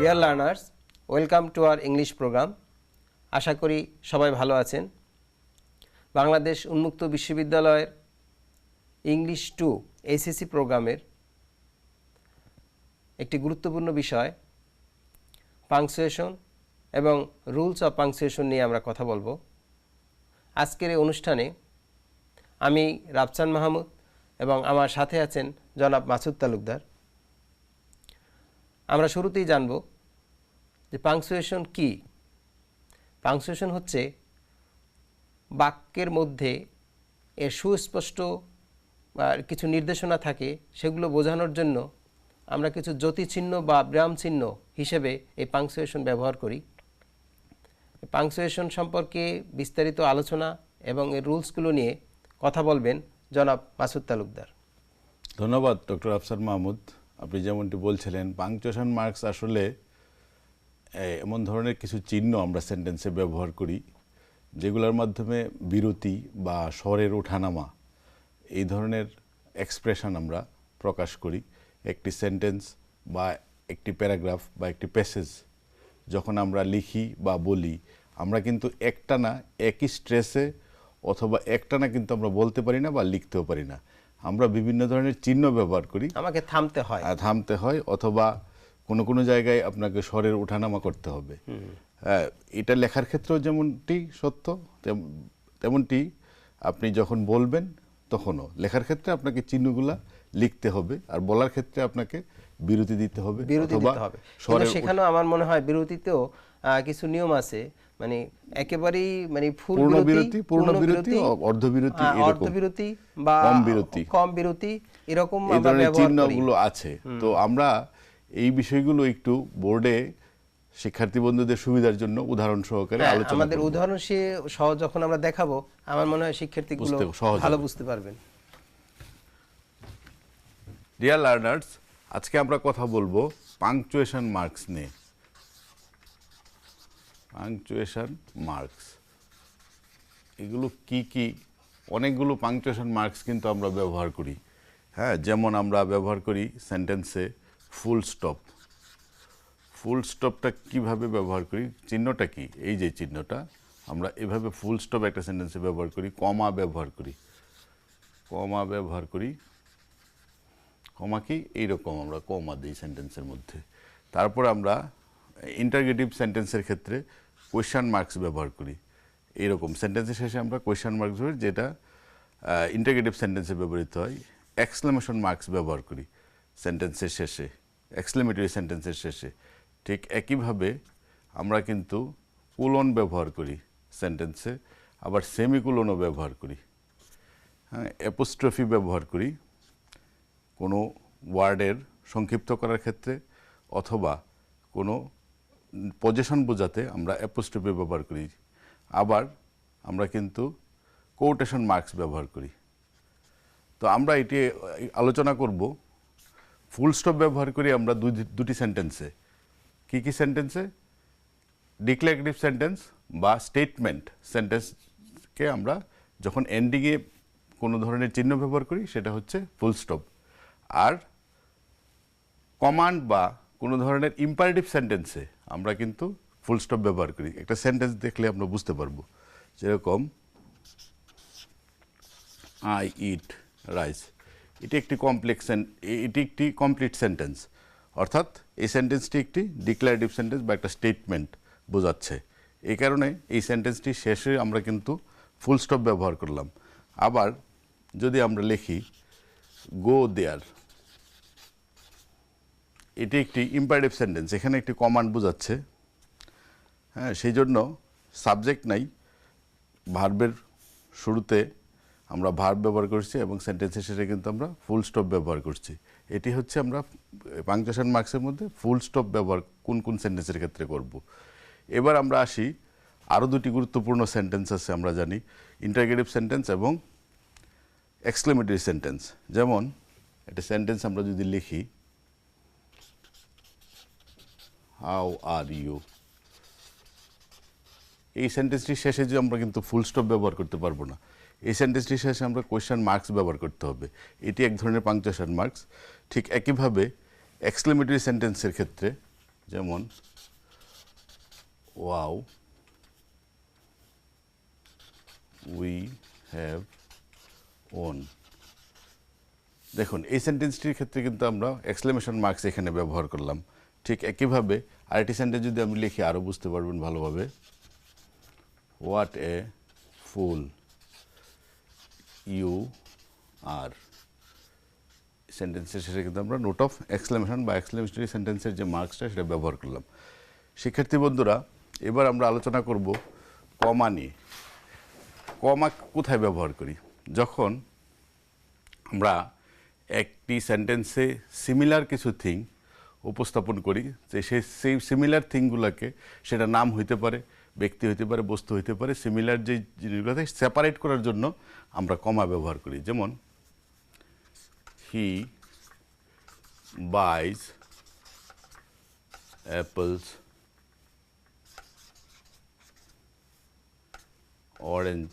Dear learners welcome to our English program আশা করি সবাই ভালো আছেন। বাংলাদেশ উন্মুক্ত বিশ্ববিদ্যালয়ের ইংলিশ টু এসএসসি প্রোগ্রামের একটি গুরুত্বপূর্ণ বিষয় পাংসুয়েশন এবং রুলস অফ পাংসুয়েশন নিয়ে আমরা কথা বলব। আজকের এই অনুষ্ঠানে আমি রাফসান মাহমুদ এবং আমার সাথে আছেন জনাব মাসুদ তালুকদার। আমরা শুরুতেই জানব যে পাংচুয়েশন কি? পাংচুয়েশন হচ্ছে বাক্যের মধ্যে এর সুস্পষ্ট কিছু নির্দেশনা থাকে, সেগুলো বোঝানোর জন্য আমরা কিছু জ্যোতিচিহ্ন বা ব্রাম চিহ্ন হিসেবে এই পাংচুয়েশন ব্যবহার করি। পাংচুয়েশন সম্পর্কে বিস্তারিত আলোচনা এবং এর রুলসগুলো নিয়ে কথা বলবেন জনাব মাসুদ তালুকদার। ধন্যবাদ, ডক্টর আফসার মাহমুদ। আপনি যেমনটি বলছিলেন পাংচুয়েশন মার্কস আসলে এমন ধরনের কিছু চিহ্ন আমরা সেন্টেন্সে ব্যবহার করি, যেগুলোর মাধ্যমে বিরতি বা স্বরের ওঠানামা, এই ধরনের এক্সপ্রেশন আমরা প্রকাশ করি। একটি সেন্টেন্স বা একটি প্যারাগ্রাফ বা একটি প্যাসেজ যখন আমরা লিখি বা বলি, আমরা কিন্তু একটানা একই স্ট্রেসে অথবা একটানা কিন্তু আমরা বলতে পারি না বা লিখতেও পারি না। আমরা বিভিন্ন ধরনের চিহ্ন ব্যবহার করি। আমাকে থামতে হয়। থামতে হয় অথবা কোনো কোনো জায়গায় আপনাকে স্বরের ওঠানামা করতে হবে। এটা লেখার ক্ষেত্রেও যেমনটি সত্য তেমনটি আপনি যখন বলবেন তখনও। লেখার ক্ষেত্রে আপনাকে চিহ্নগুলা লিখতে হবে আর বলার ক্ষেত্রে আপনাকে বিরতি দিতে হবে বিরতি দিতে হবে। সেখানেও আমার মনে হয় বিরতিতেও কিছু নিয়ম আছে। মানে একেবারেই মানে ফুল পূর্ণ বিরতি বিরতি, পূর্ণ বিরতি, অ- অর্ধবিরতি, আহ, এরকম। অর্ধবিরতি বা কম বিরতি। কম বিরতি এরকম আমরা চিহ্নগুলো আছে। তো আমরা এই বিষয়গুলো একটু বোর্ডে শিক্ষার্থী বন্ধুদের সুবিধার জন্য উদাহরণ সহকারে হ্যাঁ, আলোচনা আমাদের উদাহরণ সে সহ যখন আমরা দেখাবো আমার মনে হয় শিক্ষার্থীগুলো সহজ ভালো বুঝতে পারবেন। ডিয়ার লার্নার্স আজকে আমরা কথা বলব পাংচুয়েশন মার্কস নিয়ে। পাংচুয়েশন মার্কস এগুলো কি কি? অনেকগুলো পাংচুয়েশন মার্কস কিন্তু আমরা ব্যবহার করি। হ্যাঁ যেমন আমরা ব্যবহার করি সেন্টেন্সে ফুল স্টপ ফুল স্টপটা কীভাবে ব্যবহার করি? চিহ্নটা কি? এই যে চিহ্নটা, আমরা এভাবে ফুল স্টপ একটা সেন্টেন্সে ব্যবহার করি কমা ব্যবহার করি। কমা ব্যবহার করি। কমা কি? এইরকম আমরা কমা দিই সেন্টেন্সের মধ্যে। তারপর আমরা ইন্টারগেটিভ সেন্টেন্সের ক্ষেত্রে কোয়েশ্চান মার্কস ব্যবহার করি। এইরকম সেন্টেন্সের শেষে আমরা কোয়েশ্চান মার্কস ধরি যেটা ইন্টারগেটিভ সেন্টেন্সে ব্যবহৃত হয়। এক্সক্লেমেশন মার্কস ব্যবহার করি সেন্টেন্সের শেষে এক্সক্লেমেটরি সেন্টেন্সের শেষে। ঠিক একইভাবে আমরা কিন্তু কুলন ব্যবহার করি সেন্টেন্সে আবার সেমিকুলনও ব্যবহার করি। হ্যাঁ অ্যাপোস্ট্রফি ব্যবহার করি কোনো ওয়ার্ডের সংক্ষিপ্ত করার ক্ষেত্রে, অথবা কোনো পজিশন বোঝাতে আমরা অ্যাপোস্ট্রফি ব্যবহার করি। আবার আমরা কিন্তু কোটেশন মার্কস ব্যবহার করি। তো আমরা এটি আলোচনা করব। ফুল স্টপ ব্যবহার করি আমরা দুই দুটি সেন্টেন্সে কি কি সেন্টেন্সে ডিক্লারেটিভ সেন্টেন্স বা স্টেটমেন্ট সেন্টেন্সকে আমরা যখন এন্ডিংয়ে কোনো ধরনের চিহ্ন ব্যবহার করি, সেটা হচ্ছে ফুল স্টপ আর কমান্ড বা কোনো ধরনের ইম্পারেটিভ সেন্টেন্সে আমরা কিন্তু ফুল স্টপ ব্যবহার করি। একটা সেন্টেন্স দেখলে আমরা বুঝতে পারব। যেরকম আই ইট রাইস এটি একটি কমপ্লেক্স এটি একটি কমপ্লিট সেন্টেন্স অর্থাৎ এই সেন্টেন্সটি একটি ডিক্লারেটিভ সেন্টেন্স বা একটা স্টেটমেন্ট বোঝাচ্ছে। এই কারণে এই সেন্টেন্সটি শেষে আমরা কিন্তু ফুল স্টপ ব্যবহার করলাম। আবার যদি আমরা লিখি গো দেয়ার এটি একটি ইম্পারেটিভ সেন্টেন্স এখানে একটি কমান্ড বোঝাচ্ছে। হ্যাঁ সেই জন্য সাবজেক্ট নাই ভার্বের শুরুতে আমরা ভার্ব ব্যবহার করছি এবং সেন্টেন্সের শেষে কিন্তু আমরা ফুল স্টপ ব্যবহার করছি। এটি হচ্ছে আমরা পাংচুয়েশন মার্কসের মধ্যে ফুল স্টপ ব্যবহার কোন কোন সেন্টেন্সের ক্ষেত্রে করব। এবার আমরা আসি আরও দুটি গুরুত্বপূর্ণ সেন্টেন্স আছে আমরা জানি ইন্টারগেটিভ সেন্টেন্স এবং এক্সক্লেমেটরি সেন্টেন্স যেমন, একটা সেন্টেন্স আমরা যদি লিখি হাউ আর ইউ এই সেন্টেন্সটির শেষে যে আমরা কিন্তু ফুল স্টপ ব্যবহার করতে পারব না। এই সেন্টেন্সটির শেষে আমরা কোয়েশ্চেন মার্কস ব্যবহার করতে হবে। এটি এক ধরনের পাংচুয়েশন মার্কস ঠিক একইভাবে এক্সক্লেমেটরি সেন্টেন্সের ক্ষেত্রে যেমন ওয়াও উই হ্যাভ ওন দেখুন, এই সেন্টেন্সটির ক্ষেত্রে কিন্তু আমরা এক্সক্লেমেশন মার্কস এখানে ব্যবহার করলাম। ঠিক একইভাবে আরেকটি সেন্টেন্স যদি আমি লিখি আরও বুঝতে পারবেন ভালোভাবে। হোয়াট এ ফুল ইউ আর সেন্টেন্সের শেষে কিন্তু আমরা নোট অফ এক্সক্লেমেশন বা এক্সক্লেমেশনারি সেন্টেন্সের যে মার্কসটা সেটা ব্যবহার করলাম। শিক্ষার্থী বন্ধুরা, এবার আমরা আলোচনা করব কমা নিয়ে। কমা কোথায় ব্যবহার করি? যখন আমরা একটি সেন্টেন্সে সিমিলার কিছু থিং উপস্থাপন করি যে সেই সিমিলার থিংগুলোকে সেটা নাম হইতে পারে, ব্যক্তি হইতে পারে, বস্তু হইতে পারে সিমিলার যে জিনিসগুলো থাকে সেপারেট করার জন্য আমরা কমা ব্যবহার করি। যেমন হি বাইজ অ্যাপলস অরেঞ্জ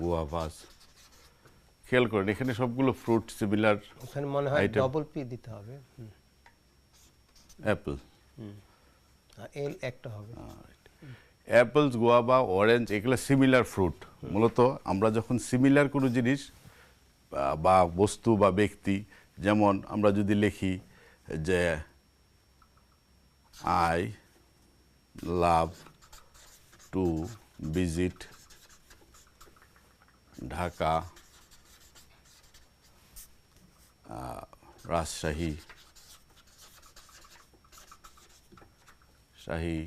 গুয়াভাস খেয়াল করেন এখানে সবগুলো ফ্রুট সিমিলার ওখানে মনে হয়. ডবল পি দিতে হবে। অ্যাপল এল একটা হবে। অ্যাপলস গোয়াবা অরেঞ্জ এগুলো সিমিলার ফ্রুট মূলত আমরা যখন সিমিলার কোনো জিনিস বা- বস্তু বা ব্যক্তি যেমন আমরা যদি লিখি যে I love to visit Dhaka Rajshahi Shahi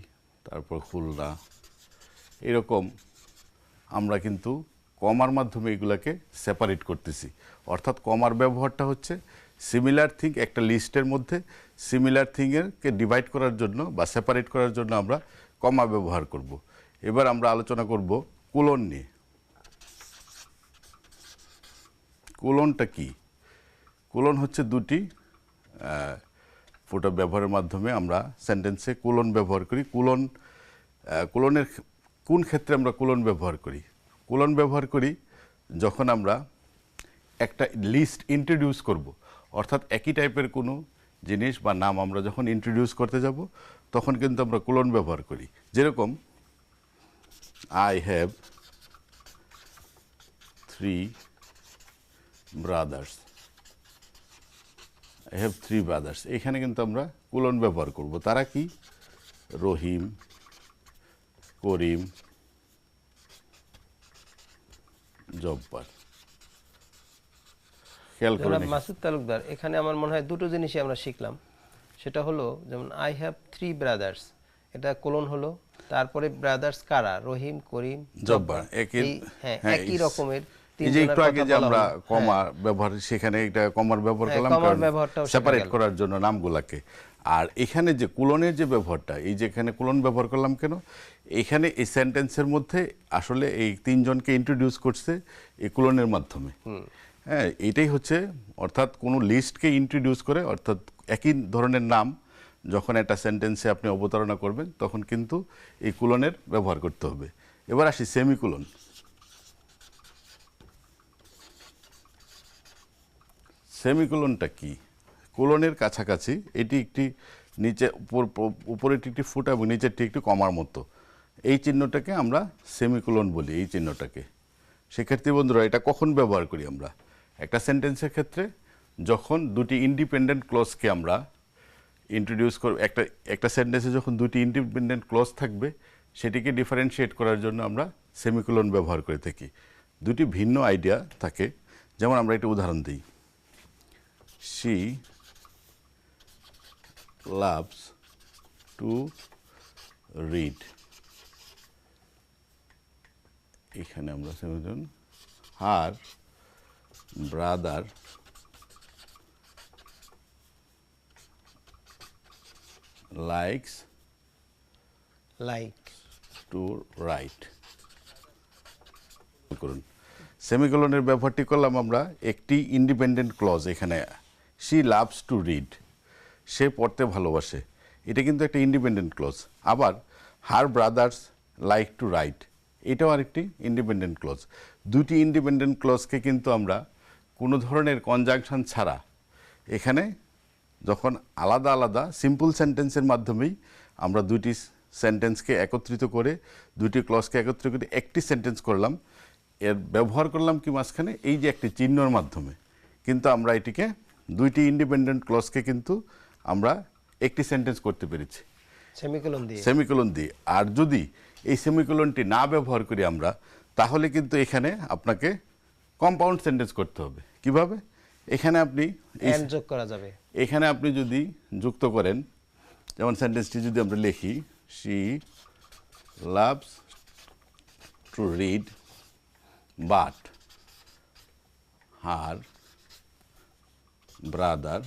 তারপর খুলনা। এরকম আমরা কিন্তু কমার মাধ্যমে এগুলাকে সেপারেট করতেছি। অর্থাৎ কমার ব্যবহারটা হচ্ছে সিমিলার থিং একটা লিস্টের মধ্যে সিমিলার থিংয়েরকে ডিভাইড করার জন্য বা সেপারেট করার জন্য আমরা কমা ব্যবহার করব। এবার আমরা আলোচনা করব কুলন নিয়ে। কুলনটা কি? কুলন হচ্ছে দুটি ফুটা ব্যবহারের মাধ্যমে আমরা সেন্টেন্সে কুলন ব্যবহার করি। কুলন কুলনের কোন ক্ষেত্রে আমরা কুলন ব্যবহার করি? কুলন ব্যবহার করি যখন আমরা একটা লিস্ট ইন্ট্রোডিউস করব। অর্থাৎ একই টাইপের কোনো জিনিস বা নাম আমরা যখন ইন্ট্রোডিউস করতে যাব, তখন কিন্তু আমরা কুলন ব্যবহার করি। যেরকম I have three brothers I have three brothers এখানে কিন্তু আমরা কুলন ব্যবহার করব। তারা কি? রহিম করিম জব্বার। খেয়াল মাসুদ তালুকদার এখানে আমার মনে হয় দুটো জিনিসই আমরা শিখলাম। সেটা হলো যেমন আই হ্যাভ থ্রি ব্রাদার্স এটা কোলন হলো তারপরে ব্রাদার্স কারা? রহিম করিম জব্বার। একই হ্যাঁ হ্যাঁ, একই রকমের যে একটু আগে যে আমরা হলো। হ্যাঁ, কমা ব্যবহার সেখানে এটা কমার ব্যবহার হ্যাঁ, করলাম সেপারেট করার জন্য নামগুলাকে। আর এখানে যে কুলনের যে ব্যবহারটা এই যে এখানে কুলন ব্যবহার করলাম কেন? এখানে এই সেন্টেন্সের মধ্যে আসলে এই তিনজনকে ইন্ট্রোডিউস করছে এই কুলনের মাধ্যমে। হ্যাঁ এটাই হচ্ছে অর্থাৎ কোনো লিস্টকে ইন্ট্রোডিউস করে অর্থাৎ একই ধরনের নাম যখন একটা সেন্টেন্সে আপনি অবতারণা করবেন তখন কিন্তু এই কুলনের ব্যবহার করতে হবে। এবার আসি সেমিকুলন সেমিকোলনটা কি? কোলনের কাছাকাছি, এটি একটি নিচে উপর উপরেরটি একটি ফুট এবং নিচেরটি একটি কমার মতো। এই চিহ্নটাকে আমরা সেমিকোলন বলি, এই চিহ্নটাকে। শিক্ষার্থী বন্ধুরা, এটা কখন ব্যবহার করি আমরা? একটা সেন্টেন্সের ক্ষেত্রে যখন দুটি ইন্ডিপেন্ডেন্ট ক্লজকে আমরা ইন্ট্রোডিউস করব একটা একটা সেন্টেন্সে যখন দুটি ইন্ডিপেন্ডেন্ট ক্লজ থাকবে, সেটিকে ডিফারেন্সিয়েট করার জন্য আমরা সেমিকোলন ব্যবহার করে থাকি। দুটি ভিন্ন আইডিয়া থাকে। যেমন আমরা একটা উদাহরণ দিই। She loves to read. এখানে আমরা semicolon her brother likes like to write করুন। সেমিকোলনের ব্যবহারটি করলাম আমরা একটি ইন্ডিপেন্ডেন্ট ক্লজ এখানে শি লাভস টু রিড সে পড়তে ভালোবাসে। এটা কিন্তু একটা ইন্ডিপেন্ডেন্ট ক্লজ আবার her brothers like to write এটাও আরেকটি ইন্ডিপেন্ডেন্ট ক্লজ দুটি ইন্ডিপেন্ডেন্ট ক্লজকে কিন্তু আমরা কোনো ধরনের কনজাংশন ছাড়া এখানে যখন আলাদা আলাদা সিম্পল সেন্টেন্সের মাধ্যমেই আমরা দুইটি সেন্টেন্সকে একত্রিত করে দুইটি ক্লসকে একত্রিত করে একটি সেন্টেন্স করলাম, এর ব্যবহার করলাম কি মাঝখানে? এই যে একটি চিহ্নর মাধ্যমে। কিন্তু আমরা এটিকে দুইটি ইন্ডিপেন্ডেন্ট ক্লসকে কিন্তু আমরা একটি সেন্টেন্স করতে পেরেছি। সেমিকোলন দিয়ে। সেমিকোলন দিয়ে। আর যদি এই সেমিকোলনটি না ব্যবহার করি আমরা তাহলে কিন্তু এখানে আপনাকে কম্পাউন্ড সেন্টেন্স করতে হবে। কীভাবে? এখানে আপনি যোগ করা যাবে। এখানে আপনি যদি যুক্ত করেন যেমন সেন্টেন্সটি যদি আমরা লিখি she loves to read but her brother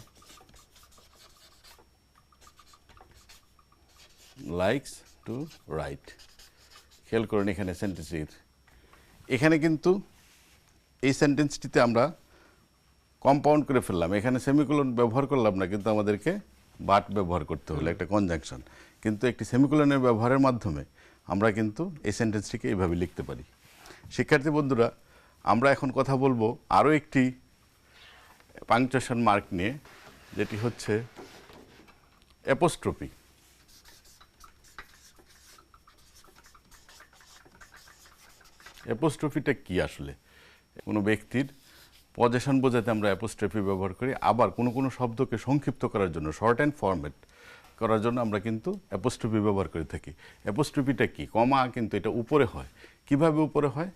likes to write খেয়াল করুন এখানে সেন্টেন্সের এখানে কিন্তু এই সেন্টেন্সটিতে আমরা কম্পাউন্ড করে ফেললাম। এখানে সেমিকোলন ব্যবহার করলাম না, কিন্তু আমাদেরকে বাট ব্যবহার করতে হলো, একটা কনজাংশন কিন্তু একটি সেমিকোলনের ব্যবহারের মাধ্যমে আমরা কিন্তু এই সেন্টেন্সটিকে এইভাবে লিখতে পারি। শিক্ষার্থী বন্ধুরা, আমরা এখন কথা বলব আরও একটি পাংচুয়েশন মার্ক নিয়ে, যেটি হচ্ছে অ্যাপোস্ট্রপি। অ্যাপোস্ট্রফিটা কি আসলে? কোনো ব্যক্তির পজেশন বোঝাতে আমরা অ্যাপোস্ট্রফি ব্যবহার করি, আবার কোনো কোনো শব্দকে সংক্ষিপ্ত করার জন্য, শর্ট অ্যান্ড ফরম্যাট করার জন্য আমরা কিন্তু অ্যাপোস্ট্রফি ব্যবহার করে থাকি। অ্যাপোস্ট্রফিটা কি? কমা কিন্তু এটা উপরে হয়। কীভাবে উপরে হয়?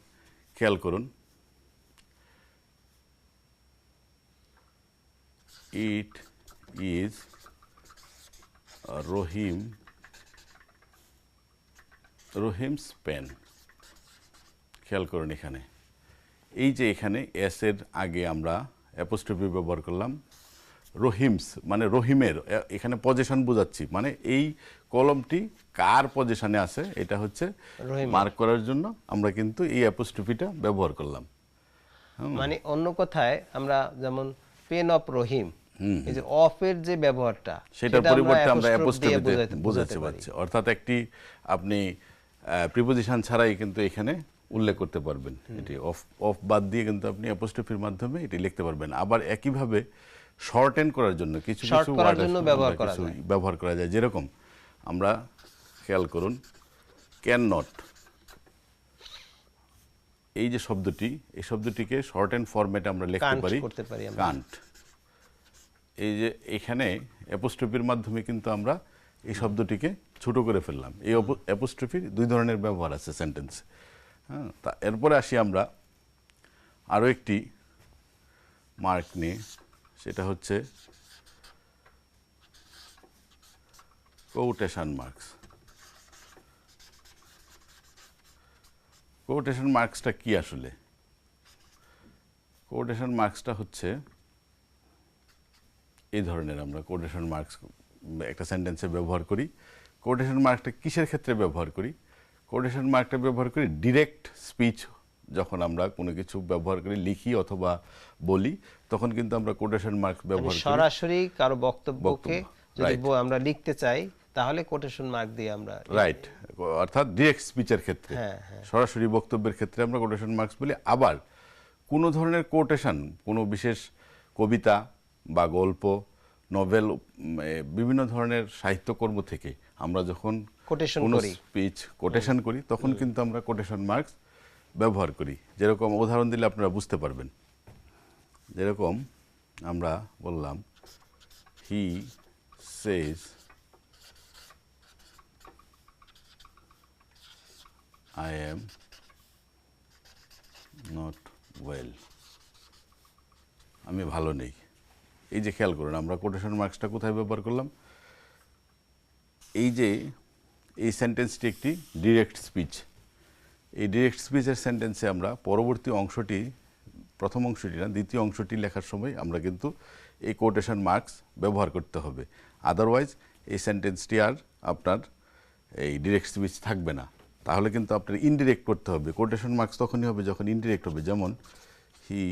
খেয়াল করুন it is Rahim Rahim's pen খেয়াল করুন এখানে। এই যে এখানে এস এর আগে আমরা অ্যাপোস্ট্রফি ব্যবহার করলাম। রহিমস মানে রহিমের এখানে পজিশন বোঝাচ্ছি। মানে এই কলমটি কার পজিশনে আছে এটা হচ্ছে। মার্ক করার জন্য আমরা কিন্তু এই অ্যাপোস্ট্রফিটা ব্যবহার করলাম। মানে অন্য কথায় আমরা যেমন পেন অফ রহিম এই যে অফের যে ব্যবহারটা সেটার সেটা পরিবর্তে আমরা দিয়ে অ্যাপোস্ট্রফিতে বোঝাতে- বোঝাতে বোঝাতে পারি। পারছি। অর্থাৎ একটি আপনি প্রিপোজিশন ছাড়াই কিন্তু এখানে উল্লেখ করতে পারবেন। এটি অফ অফ বাদ দিয়ে কিন্তু আপনি অ্যাপোস্ট্রফির মাধ্যমে এটি লিখতে পারবেন। আবার একইভাবে শর্টেন করার জন্য কিছু কিছু। ব্যবহার করা যায়। যেরকম আমরা খেয়াল করুন ক্যান নট এই যে শব্দটি এই শব্দটিকে শর্ট অ্যান্ড ফরম্যাটে আমরা লিখতে পারি। করতে পারি আমরা। কান্ট এই যে এখানে অ্যাপোস্ট্রফির মাধ্যমে কিন্তু আমরা এই শব্দটিকে ছোট করে ফেললাম। এই অ্যাপোস্ট্রফির দুই ধরনের ব্যবহার আছে সেন্টেন্সে হ্যাঁ তা এরপরে আসি আমরা আরও একটি মার্ক নিয়ে সেটা হচ্ছে কোটেশন মার্কস কোটেশন মার্কসটা কি আসলে? কোটেশন মার্কসটা হচ্ছে এই ধরনের আমরা কোটেশন মার্কস একটা সেন্টেন্সে ব্যবহার করি। কোটেশন মার্কটা কিসের ক্ষেত্রে ব্যবহার করি? কোটেশন মার্কটা ব্যবহার করি ডিরেক্ট স্পিচ যখন আমরা কোনো কিছু ব্যবহার করি লিখি অথবা বলি তখন কিন্তু আমরা কোটেশন মার্ক মানে ব্যবহার করি। সরাসরি কারও বক্তব্যকে বক্তব্য, যদি আমরা লিখতে চাই তাহলে কোটেশন মার্ক দিয়ে আমরা রাইট অর্থাৎ ডিরেক্ট স্পিচের ক্ষেত্রে। হ্যাঁ, হ্যাঁ। সরাসরি বক্তব্যের ক্ষেত্রে আমরা কোটেশন মার্কস বলি। আবার কোনো ধরনের কোটেশন কোনো বিশেষ কবিতা বা গল্প নভেল বিভিন্ন ধরনের সাহিত্যকর্ম থেকে আমরা যখন কোনো করি। স্পিচ কোটেশন করি তখন কিন্তু আমরা কোটেশন মার্কস ব্যবহার করি। যেরকম উদাহরণ দিলে আপনারা বুঝতে পারবেন। যেরকম আমরা বললাম হি সেজ I am not well. আমি ভালো নেই। এই যে খেয়াল করুন, আমরা কোটেশন মার্কসটা কোথায় ব্যবহার করলাম? এই যে, এই সেন্টেন্সটি একটি ডিরেক্ট স্পিচ এই ডিরেক্ট স্পিচের সেন্টেন্সে আমরা পরবর্তী অংশটি, প্রথম অংশটি না, দ্বিতীয় অংশটি লেখার সময় আমরা কিন্তু এই কোটেশন মার্কস ব্যবহার করতে হবে। আদারওয়াইজ এই সেন্টেন্সটি আর আপনার এই ডিরেক্ট স্পিচ থাকবে না। তাহলে কিন্তু আপনার ইনডিরেক্ট করতে হবে। কোটেশন মার্কস তখনই হবে যখন ইনডিরেক্ট হবে। যেমন he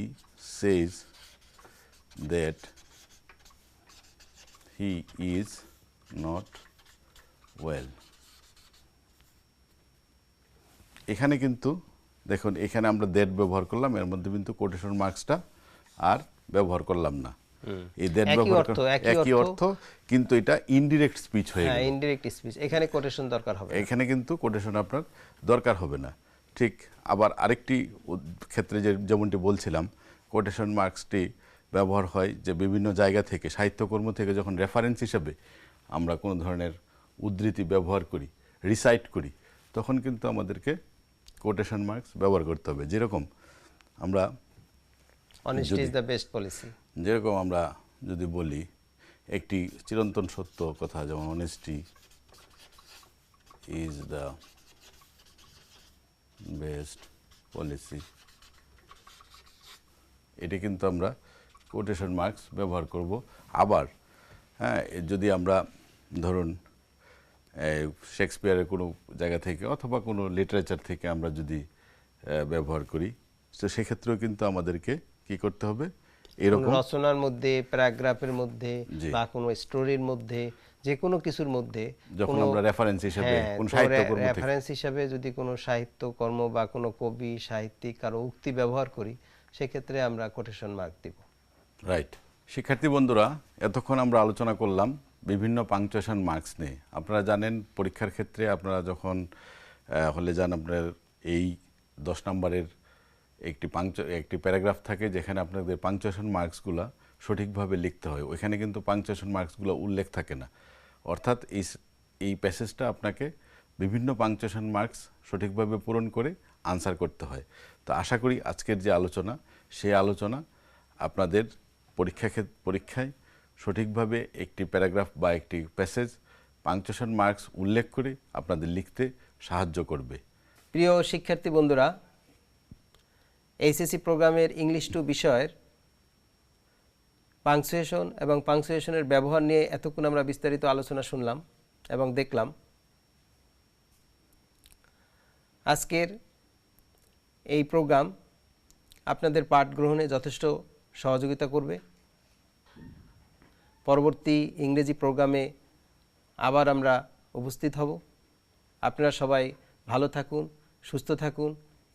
says that he is not well এখানে কিন্তু, দেখুন, এখানে আমরা দ্যাট ব্যবহার করলাম, এর মধ্যে কিন্তু কোটেশন মার্কসটা আর ব্যবহার করলাম না। এই ব্যবহার অর্থ, একই অর্থ। কিন্তু এটা ইনডিরেক্ট স্পিচ হয়ে হ্যাঁ গেল। ইনডিরেক্ট স্পিচ এখানে কোটেশন দরকার হবে। এখানে কিন্তু কোটেশন আপনার দরকার হবে না। ঠিক আবার আরেকটি ক্ষেত্রে যে যেমনটি বলছিলাম কোটেশন মার্কসটি ব্যবহার হয় যে বিভিন্ন জায়গা থেকে সাহিত্যকর্ম থেকে যখন রেফারেন্স হিসেবে আমরা কোনো ধরনের উদ্ধৃতি ব্যবহার করি রিসাইট করি তখন কিন্তু আমাদেরকে কোটেশন মার্কস ব্যবহার করতে হবে। যেরকম আমরা honesty is the best policy যেরকম আমরা যদি বলি, একটি চিরন্তন সত্য কথা যেমন honesty is the best policy এটি কিন্তু আমরা কোটেশন মার্কস ব্যবহার করব। আবার হ্যাঁ যদি আমরা ধরুন শেক্সপিয়ারের কোনো জায়গা থেকে অথবা কোনো লিটারেচার থেকে আমরা যদি ব্যবহার করি, তো সেক্ষেত্রেও কিন্তু আমাদেরকে কি করতে হবে? এরকম? রচনার মধ্যে প্যারাগ্রাফের মধ্যে বা কোনো স্টোরির মধ্যে যে কোনো কিছুর মধ্যে যখন আমরা রেফারেন্স হিসেবে হ্যাঁ, কোন সাহিত্যকর্ম রেফারেন্স হিসাবে যদি কোনো সাহিত্যকর্ম বা কোনো কবি সাহিত্যিক কারও উক্তি ব্যবহার করি সেক্ষেত্রে আমরা কোটেশন মার্ক দিব। রাইট শিক্ষার্থী বন্ধুরা এতক্ষণ আমরা আলোচনা করলাম বিভিন্ন পাংচুয়েশন মার্কস নিয়ে। আপনারা জানেন পরীক্ষার ক্ষেত্রে আপনারা যখন হলে যান আপনার এই দশ নম্বরের একটি পাংচ একটি প্যারাগ্রাফ থাকে যেখানে আপনাদের পাংচুয়েশন মার্কসগুলো সঠিকভাবে লিখতে হয়। ওইখানে কিন্তু পাংচুয়েশন মার্কসগুলো উল্লেখ থাকে না। অর্থাৎ এই এই প্যাসেজটা আপনাকে বিভিন্ন পাংচুয়েশন মার্কস সঠিকভাবে পূরণ করে আনসার করতে হয়। তো আশা করি আজকের যে আলোচনা, সেই আলোচনা আপনাদের পরীক্ষা পরীক্ষায় সঠিকভাবে একটি প্যারাগ্রাফ বা একটি প্যাসেজ পাংচুয়েশন মার্কস উল্লেখ করে আপনাদের লিখতে সাহায্য করবে। প্রিয় শিক্ষার্থী বন্ধুরা এইচএসসি প্রোগ্রামের ইংলিশ টু বিষয়ের পাংচুয়েশন এবং পাংচুয়েশনের ব্যবহার নিয়ে এতক্ষণ আমরা বিস্তারিত আলোচনা শুনলাম এবং দেখলাম। আজকের এই প্রোগ্রাম আপনাদের পাঠ গ্রহণে যথেষ্ট সহযোগিতা করবে। পরবর্তী ইংরেজি প্রোগ্রামে আবার আমরা উপস্থিত হব। আপনারা সবাই ভালো থাকুন, সুস্থ থাকুন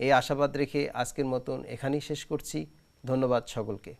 এই আশাবাদ রেখে আজকের মতন এখানেই শেষ করছি। ধন্যবাদ সকলকে।